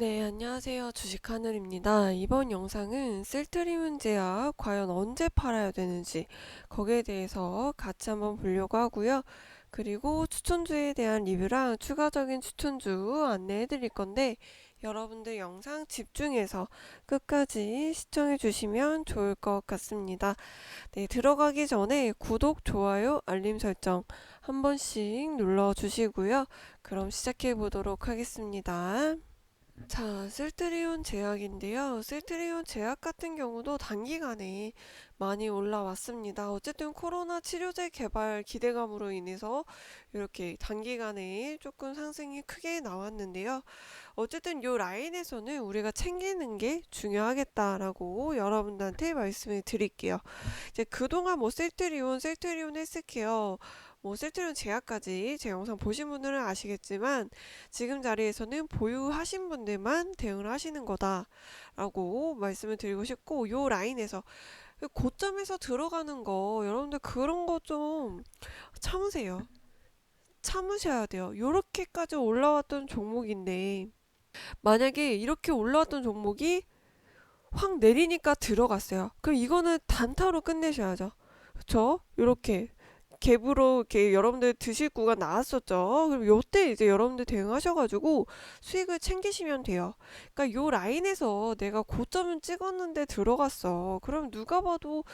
네, 안녕하세요. 주식하늘입니다. 이번 영상은 셀트리온 제약 과연 언제 팔아야 되는지 거기에 대해서 같이 한번 보려고 하고요. 그리고 추천주에 대한 리뷰랑 추가적인 추천주 안내해 드릴 건데 여러분들 영상 집중해서 끝까지 시청해 주시면 좋을 것 같습니다. 네, 들어가기 전에 구독, 좋아요, 알림 설정 한 번씩 눌러 주시고요. 그럼 시작해 보도록 하겠습니다. 자, 셀트리온 제약인데요. 셀트리온 제약 같은 경우도 단기간에 많이 올라왔습니다. 어쨌든 코로나 치료제 개발 기대감으로 인해서 이렇게 단기간에 조금 상승이 크게 나왔는데요. 어쨌든 이 라인에서는 우리가 챙기는 게 중요하겠다라고 여러분들한테 말씀을 드릴게요. 이제 그동안 뭐 셀트리온, 셀트리온 헬스케어 뭐 셀트리온 제약까지 제 영상 보신 분들은 아시겠지만 지금 자리에서는 보유하신 분들만 대응을 하시는 거다라고 말씀을 드리고 싶고 요 라인에서 고점에서 들어가는 거 여러분들 그런 거 좀 참으세요. 참으셔야 돼요. 요렇게까지 올라왔던 종목인데 만약에 이렇게 올라왔던 종목이 확 내리니까 들어갔어요. 그럼 이거는 단타로 끝내셔야죠. 그쵸? 요렇게 갭으로 이렇게 여러분들 드실 구간 나왔었죠. 그럼 요때 이제 여러분들 대응하셔가지고 수익을 챙기시면 돼요. 그러니까 요 라인에서 내가 고점을 찍었는데 들어갔어. 그럼 누가 봐도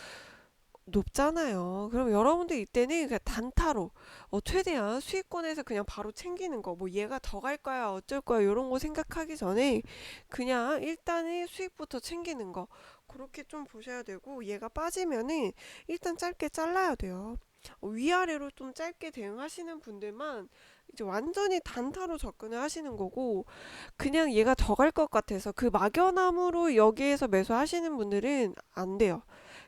높잖아요. 그럼 여러분들 이때는 그냥 단타로 어, 최대한 수익권에서 그냥 바로 챙기는 거. 뭐 얘가 더 갈 거야, 어쩔 거야 이런 거 생각하기 전에 그냥 일단은 수익부터 챙기는 거. 그렇게 좀 보셔야 되고 얘가 빠지면은 일단 짧게 잘라야 돼요. 어, 위아래로 좀 짧게 대응하시는 분들만 이제 완전히 단타로 접근을 하시는 거고 그냥 얘가 더갈것 같아서 그 막연함으로 여기에서 매수하시는 분들은 안 돼요.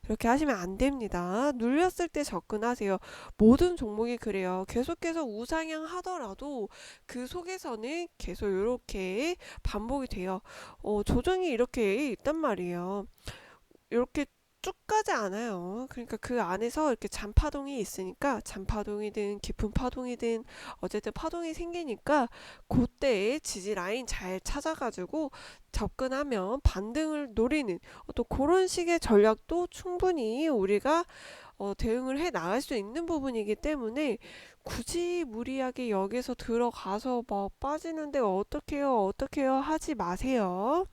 이렇게 하시면 안 됩니다. 눌렸을 때 접근하세요. 모든 종목이 그래요. 계속해서 우상향 하더라도 그 속에서는 계속 이렇게 반복이 돼요. 어, 조정이 이렇게 있단 말이에요. 이렇게 쭉 가지 않아요. 그러니까 그 안에서 이렇게 잔파동이 있으니까 잔파동이든 깊은 파동이든 어쨌든 파동이 생기니까 그때의 지지 라인 잘 찾아가지고 접근하면 반등을 노리는 또 그런 식의 전략도 충분히 우리가 어, 대응을 해 나갈 수 있는 부분이기 때문에 굳이 무리하게 여기서 들어가서 막 빠지는데 어떡해요, 어떡해요 하지 마세요.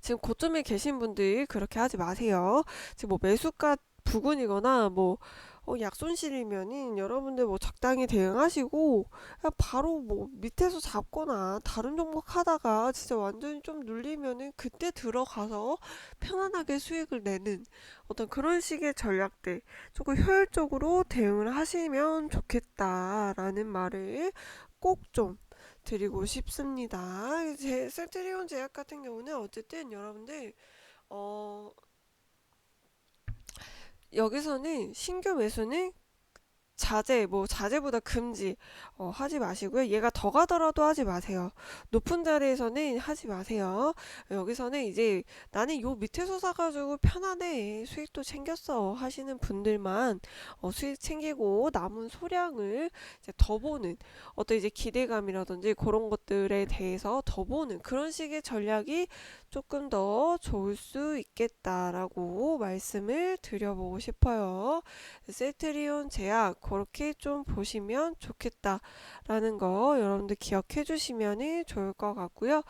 지금 고점에 계신 분들 그렇게 하지 마세요. 지금 뭐 매수가 부근이거나 뭐 어, 약손실이면은 여러분들 뭐 적당히 대응하시고 그냥 바로 뭐 밑에서 잡거나 다른 종목 하다가 진짜 완전히 좀 눌리면은 그때 들어가서 편안하게 수익을 내는 어떤 그런 식의 전략들 조금 효율적으로 대응을 하시면 좋겠다라는 말을 꼭좀 드리고 싶습니다. 제 셀트리온 제약 같은 경우는 어쨌든 여러분들 어 여기서는 신규 매수는 자제, 뭐 자제보다 금지 어, 하지 마시고요. 얘가 더 가더라도 하지 마세요. 높은 자리에서는 하지 마세요. 여기서는 이제 나는 요 밑에서 사가지고 편안해 수익도 챙겼어 하시는 분들만 어, 수익 챙기고 남은 소량을 이제 더 보는 어떤 이제 기대감이라든지 그런 것들에 대해서 더 보는 그런 식의 전략이 조금 더 좋을 수 있겠다라고 말씀을 드려보고 싶어요. 셀트리온 제약 그렇게 좀 보시면 좋겠다라는 거 여러분들 기억해 주시면 좋을 것 같고요.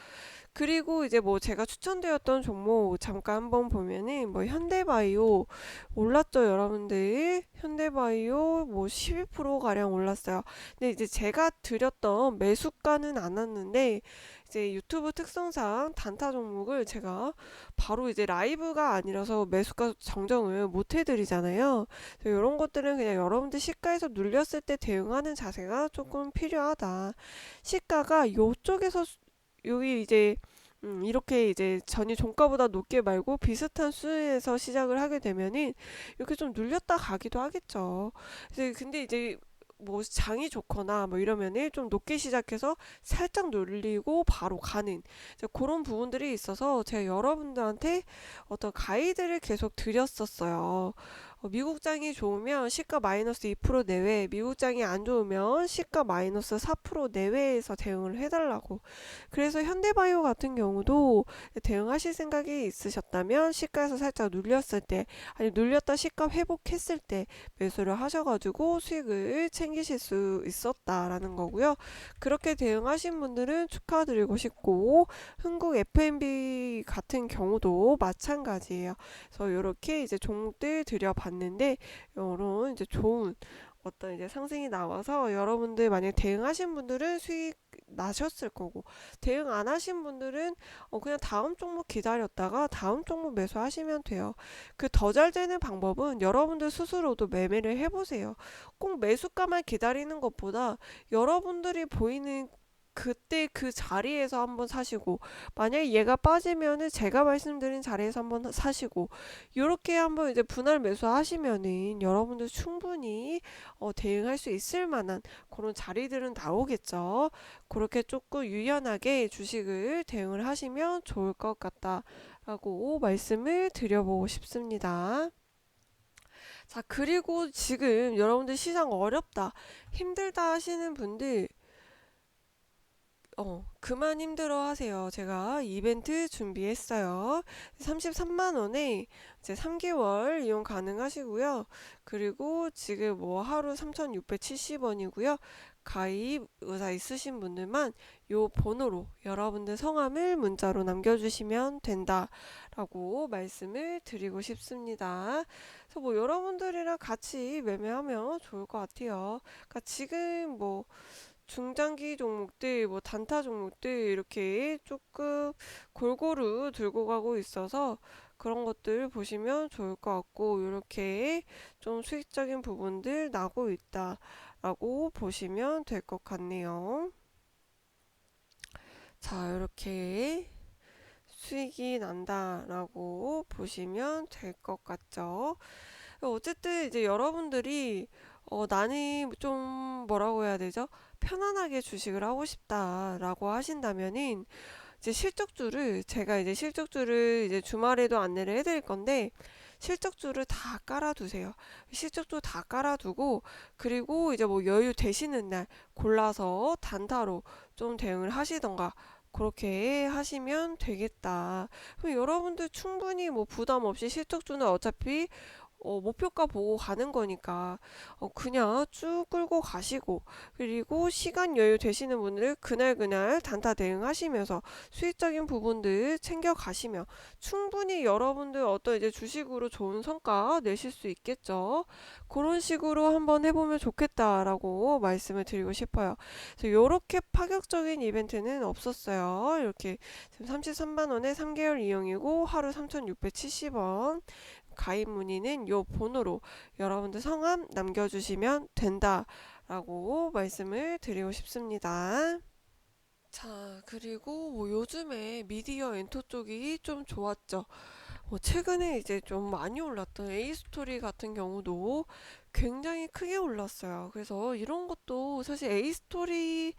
그리고 이제 뭐 제가 추천드렸던 종목 잠깐 한번 보면은 뭐 현대바이오 올랐죠 여러분들 현대바이오 뭐 12% 가량 올랐어요. 근데 이제 제가 드렸던 매수가는 안 왔는데 이제 유튜브 특성상 단타 종목을 제가 바로 이제 라이브가 아니라서 매수가 정정을 못 해드리잖아요. 이런 것들은 그냥 여러분들 시가에서 눌렸을 때 대응하는 자세가 조금 필요하다. 시가가 요쪽에서 여기 이제 음, 이렇게 이제 전이 종가보다 높게 말고 비슷한 수에서 시작을 하게 되면은 이렇게 좀 눌렸다 가기도 하겠죠. 이제 근데 이제 뭐 장이 좋거나 뭐 이러면은 좀 높게 시작해서 살짝 눌리고 바로 가는 이제 그런 부분들이 있어서 제가 여러분들한테 어떤 가이드를 계속 드렸었어요. 어, 미국장이 좋으면 시가 마이너스 2% 내외, 미국장이 안 좋으면 시가 마이너스 4% 내외에서 대응을 해달라고. 그래서 현대바이오 같은 경우도 대응하실 생각이 있으셨다면 시가에서 살짝 눌렸을 때, 아니 눌렸다 시가 회복했을 때 매수를 하셔가지고 수익을 챙기실 수 있었다라는 거고요. 그렇게 대응하신 분들은 축하드리고 싶고, 흥국 F&B 같은 경우도 마찬가지예요. 그래서 이렇게 이제 종목들 들여봤는데 이런 이제 좋은 어떤 이제 상승이 나와서 여러분들 만약 대응하신 분들은 수익 나셨을 거고 대응 안 하신 분들은 어 그냥 다음 종목 기다렸다가 다음 종목 매수하시면 돼요. 그 더 잘 되는 방법은 여러분들 스스로도 매매를 해보세요. 꼭 매수가만 기다리는 것보다 여러분들이 보이는 그때 그 자리에서 한번 사시고 만약에 얘가 빠지면은 제가 말씀드린 자리에서 한번 사시고 요렇게 한번 이제 분할 매수하시면은 여러분들 충분히 어, 대응할 수 있을 만한 그런 자리들은 나오겠죠. 그렇게 조금 유연하게 주식을 대응을 하시면 좋을 것 같다라고 말씀을 드려보고 싶습니다. 자, 그리고 지금 여러분들 시장 어렵다, 힘들다 하시는 분들 어, 그만 힘들어 하세요. 제가 이벤트 준비했어요. 33만원에 이제 3개월 이용 가능하시고요. 그리고 지금 뭐 하루 3,670원이고요. 가입 의사 있으신 분들만 요 번호로 여러분들 성함을 문자로 남겨주시면 된다라고 말씀을 드리고 싶습니다. 그래서 뭐 여러분들이랑 같이 매매하면 좋을 것 같아요. 그러니까 지금 뭐 중장기 종목들, 뭐 단타 종목들 이렇게 조금 골고루 들고 가고 있어서 그런 것들 보시면 좋을 것 같고 이렇게 좀 수익적인 부분들 나고 있다라고 보시면 될 것 같네요. 자, 이렇게 수익이 난다라고 보시면 될 것 같죠. 어쨌든 이제 여러분들이 어, 나는 좀 뭐라고 해야 되죠? 편안하게 주식을 하고 싶다라고 하신다면은 이제 실적주를 제가 이제 실적주를 이제 주말에도 안내를 해드릴 건데 실적주를 다 깔아두세요. 실적주 다 깔아두고 그리고 이제 뭐 여유 되시는 날 골라서 단타로 좀 대응을 하시던가 그렇게 하시면 되겠다. 그럼 여러분들 충분히 뭐 부담 없이 실적주는 어차피 어, 목표가 보고 가는 거니까 어, 그냥 쭉 끌고 가시고 그리고 시간 여유 되시는 분들 그날 그날 단타 대응하시면서 수익적인 부분들 챙겨 가시면 충분히 여러분들 어떤 이제 주식으로 좋은 성과 내실 수 있겠죠. 그런 식으로 한번 해보면 좋겠다라고 말씀을 드리고 싶어요. 그래서 이렇게 파격적인 이벤트는 없었어요. 이렇게 지금 33만 원에 3개월 이용이고 하루 3,670원 가입 문의는 요 번호로 여러분들 성함 남겨주시면 된다라고 말씀을 드리고 싶습니다. 자, 그리고 뭐 요즘에 미디어 엔터 쪽이 좀 좋았죠. 뭐 최근에 이제 좀 많이 올랐던 에이스토리 같은 경우도 굉장히 크게 올랐어요. 그래서 이런 것도 사실 에이스토리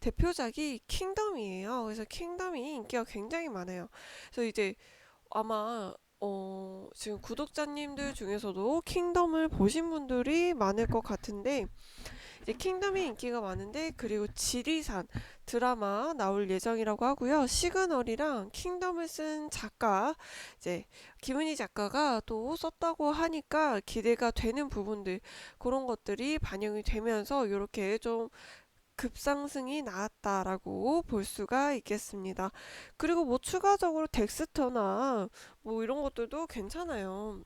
대표작이 킹덤이에요. 그래서 킹덤이 인기가 굉장히 많아요. 그래서 이제 아마 어, 지금 구독자님들 중에서도 킹덤을 보신 분들이 많을 것 같은데, 이제 킹덤이 인기가 많은데, 그리고 지리산 드라마 나올 예정이라고 하고요. 시그널이랑 킹덤을 쓴 작가, 이제 김은희 작가가 또 썼다고 하니까 기대가 되는 부분들, 그런 것들이 반영이 되면서 이렇게 좀 급상승이 나왔다라고 볼 수가 있겠습니다. 그리고 뭐 추가적으로 덱스터나 뭐 이런 것들도 괜찮아요.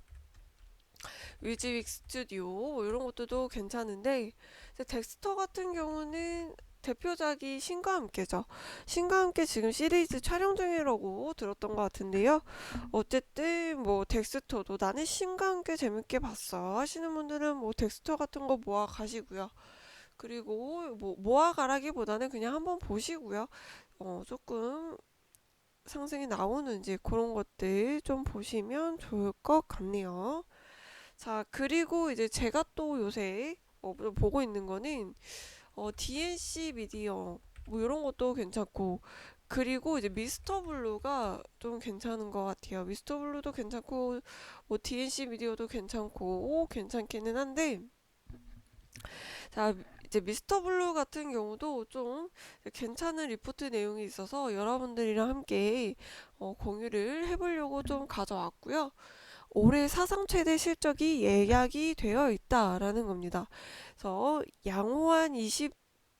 위즈윅 스튜디오 뭐 이런 것들도 괜찮은데 덱스터 같은 경우는 대표작이 신과 함께죠. 신과 함께 지금 시리즈 촬영 중이라고 들었던 것 같은데요. 어쨌든 뭐 덱스터도 나는 신과 함께 재밌게 봤어 하시는 분들은 뭐 덱스터 같은 거 모아 가시고요. 그리고 뭐 모아가라기보다는 그냥 한번 보시고요. 어, 조금 상승이 나오는지 그런 것들 좀 보시면 좋을 것 같네요. 자, 그리고 이제 제가 또 요새 어, 보고 있는 거는 어, DNC 미디어 뭐 이런 것도 괜찮고 그리고 이제 미스터 블루가 좀 괜찮은 것 같아요. 미스터 블루도 괜찮고, 뭐 DNC 미디어도 괜찮고, 괜찮기는 한데, 자, 이제 미스터 블루 같은 경우도 좀 괜찮은 리포트 내용이 있어서 여러분들이랑 함께 어, 공유를 해보려고 좀 가져왔고요. 올해 사상 최대 실적이 예약이 되어 있다라는 겁니다. 그래서 양호한 20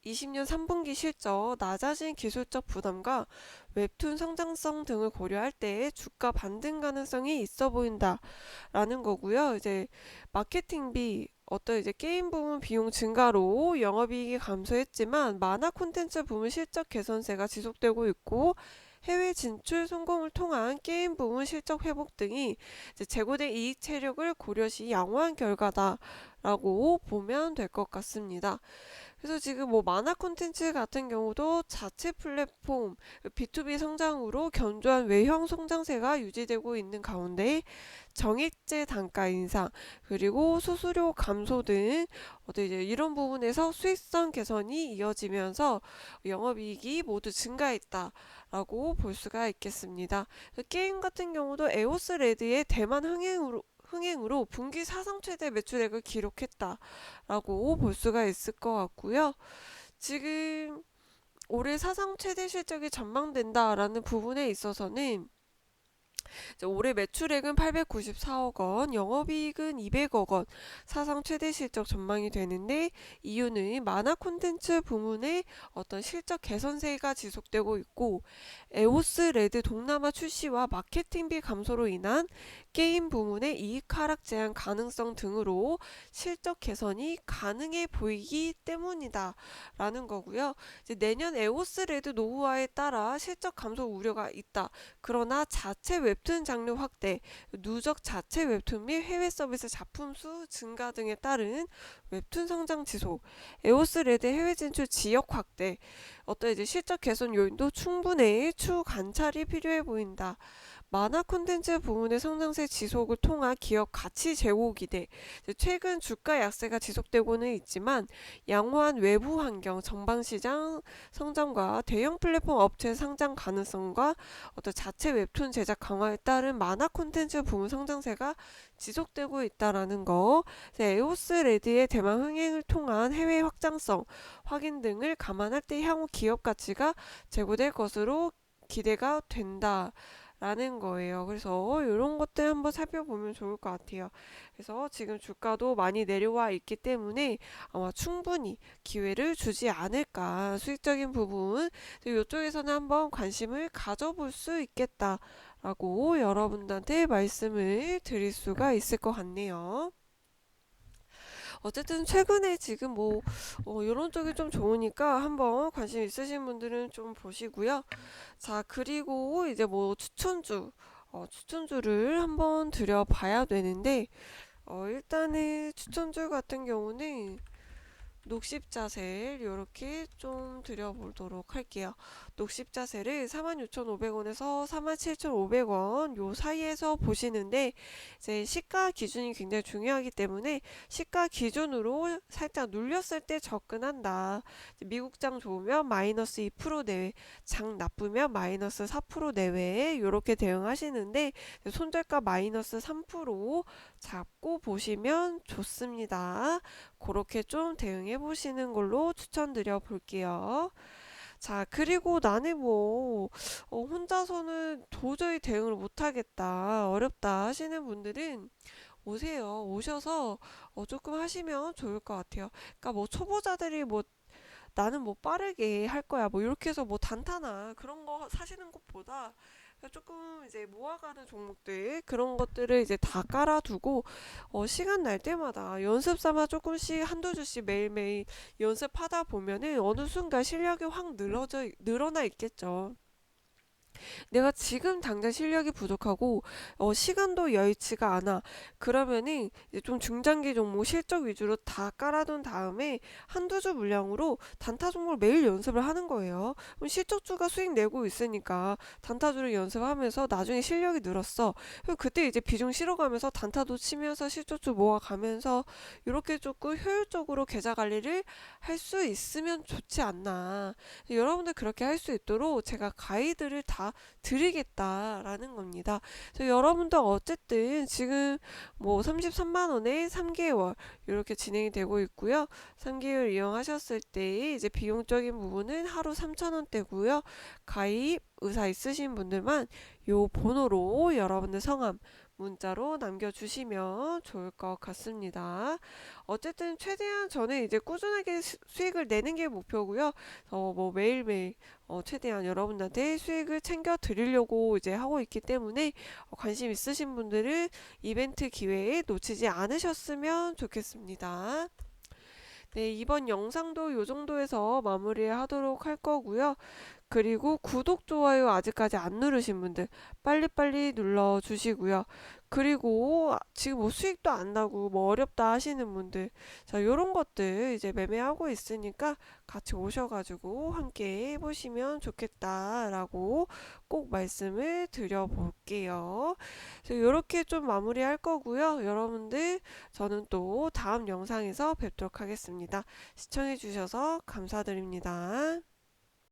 20년 3분기 실적, 낮아진 기술적 부담과 웹툰 성장성 등을 고려할 때 주가 반등 가능성이 있어 보인다라는 거고요. 이제 마케팅비, 어떤 이제 게임 부문 비용 증가로 영업이익이 감소했지만 만화 콘텐츠 부문 실적 개선세가 지속되고 있고 해외 진출 성공을 통한 게임 부문 실적 회복 등이 이제 재고된 이익 체력을 고려시 양호한 결과다라고 보면 될 것 같습니다. 그래서 지금 뭐 만화 콘텐츠 같은 경우도 자체 플랫폼 B2B 성장으로 견조한 외형 성장세가 유지되고 있는 가운데 정액제 단가 인상 그리고 수수료 감소 등 어떤 이제 이런 부분에서 수익성 개선이 이어지면서 영업이익이 모두 증가했다라고 볼 수가 있겠습니다. 게임 같은 경우도 에오스 레드의 대만 흥행으로 흥행으로 분기 사상 최대 매출액을 기록했다라고 볼 수가 있을 것 같고요. 지금 올해 사상 최대 실적이 전망된다라는 부분에 있어서는 올해 매출액은 894억 원, 영업이익은 200억 원, 사상 최대 실적 전망이 되는데 이유는 만화 콘텐츠 부문의 어떤 실적 개선세가 지속되고 있고 에오스 레드 동남아 출시와 마케팅비 감소로 인한 게임 부문의 이익 하락 제한 가능성 등으로 실적 개선이 가능해 보이기 때문이다 라는 거고요. 내년 에오스 레드 노후화에 따라 실적 감소 우려가 있다. 그러나 자체 웹툰 장르 확대, 누적 자체 웹툰 및 해외 서비스 작품 수 증가 등에 따른 웹툰 성장 지속, 에오스 레드 해외 진출 지역 확대, 어떤 이제 실적 개선 요인도 충분히 추후 관찰이 필요해 보인다. 만화 콘텐츠 부문의 성장세 지속을 통한 기업 가치 제고 기대. 최근 주가 약세가 지속되고는 있지만 양호한 외부 환경, 전방 시장 성장과 대형 플랫폼 업체 상장 가능성과 어떤 자체 웹툰 제작 강화에 따른 만화 콘텐츠 부문 성장세가 지속되고 있다라는 거. 에오스 레드의 대만 흥행을 통한 해외 확장성 확인 등을 감안할 때 향후 기업 가치가 제고될 것으로 기대가 된다. 라는 거예요. 그래서 이런 것들 한번 살펴보면 좋을 것 같아요. 그래서 지금 주가도 많이 내려와 있기 때문에 아마 충분히 기회를 주지 않을까. 수익적인 부분. 이쪽에서는 한번 관심을 가져볼 수 있겠다라고 여러분들한테 말씀을 드릴 수가 있을 것 같네요. 어쨌든 최근에 지금 뭐 어, 이런 쪽이 좀 좋으니까 한번 관심 있으신 분들은 좀 보시고요. 자 그리고 이제 뭐 추천주 어, 추천주를 한번 드려봐야 되는데 어, 일단은 추천주 같은 경우는 녹십 자셀 이렇게 좀 드려보도록 할게요. 녹십 자셀을 46,500원에서 47,500원 요 사이에서 보시는데 이제 시가 기준이 굉장히 중요하기 때문에 시가 기준으로 살짝 눌렸을 때 접근한다. 미국장 좋으면 마이너스 2% 내외, 장 나쁘면 마이너스 4% 내외 이렇게 대응하시는데 손절가 마이너스 3% 잡고 보시면 좋습니다. 그렇게 좀 대응해 보시는 걸로 추천드려 볼게요. 자, 그리고 나는 뭐, 어, 혼자서는 도저히 대응을 못하겠다, 어렵다 하시는 분들은 오세요. 오셔서 어, 조금 하시면 좋을 것 같아요. 그러니까 뭐 초보자들이 뭐 나는 뭐 빠르게 할 거야. 뭐 이렇게 해서 뭐 단타나 그런 거 사시는 것보다 조금 이제 모아가는 종목들 그런 것들을 이제 다 깔아두고 어, 시간 날 때마다 연습 삼아 조금씩 한두 주씩 매일매일 연습하다 보면은 어느 순간 실력이 확 늘어져 늘어나 있겠죠. 내가 지금 당장 실력이 부족하고 어, 시간도 여의치가 않아. 그러면은 이제 좀 중장기 종목 실적 위주로 다 깔아둔 다음에 한두 주 물량으로 단타 종목을 매일 연습을 하는 거예요. 그럼 실적주가 수익 내고 있으니까 단타주를 연습하면서 나중에 실력이 늘었어. 그럼 그때 이제 비중 실어가면서 단타도 치면서 실적주 모아가면서 이렇게 조금 효율적으로 계좌 관리를 할 수 있으면 좋지 않나. 여러분들 그렇게 할 수 있도록 제가 가이드를 다 드리겠다라는 겁니다. 그래서 여러분들 어쨌든 지금 뭐 33만 원에 3개월 이렇게 진행이 되고 있고요. 3개월 이용하셨을 때 이제 비용적인 부분은 하루 3,000원대고요. 가입 의사 있으신 분들만 요 번호로 여러분들 성함 문자로 남겨주시면 좋을 것 같습니다. 어쨌든 최대한 저는 이제 꾸준하게 수- 수익을 내는 게 목표고요. 어, 뭐 매일매일 어, 최대한 여러분들한테 수익을 챙겨 드리려고 이제 하고 있기 때문에 어, 관심 있으신 분들은 이벤트 기회에 놓치지 않으셨으면 좋겠습니다. 네, 이번 영상도 요 정도에서 마무리하도록 할 거고요. 그리고 구독, 좋아요 아직까지 안 누르신 분들 빨리빨리 눌러 주시고요. 그리고 아, 지금 뭐 수익도 안 나고 뭐 어렵다 하시는 분들 자, 요런 것들 이제 매매하고 있으니까 같이 오셔가지고 함께 해보시면 좋겠다라고 꼭 말씀을 드려볼게요. 요렇게 좀 마무리할 거고요. 여러분들 저는 또 다음 영상에서 뵙도록 하겠습니다. 시청해주셔서 감사드립니다.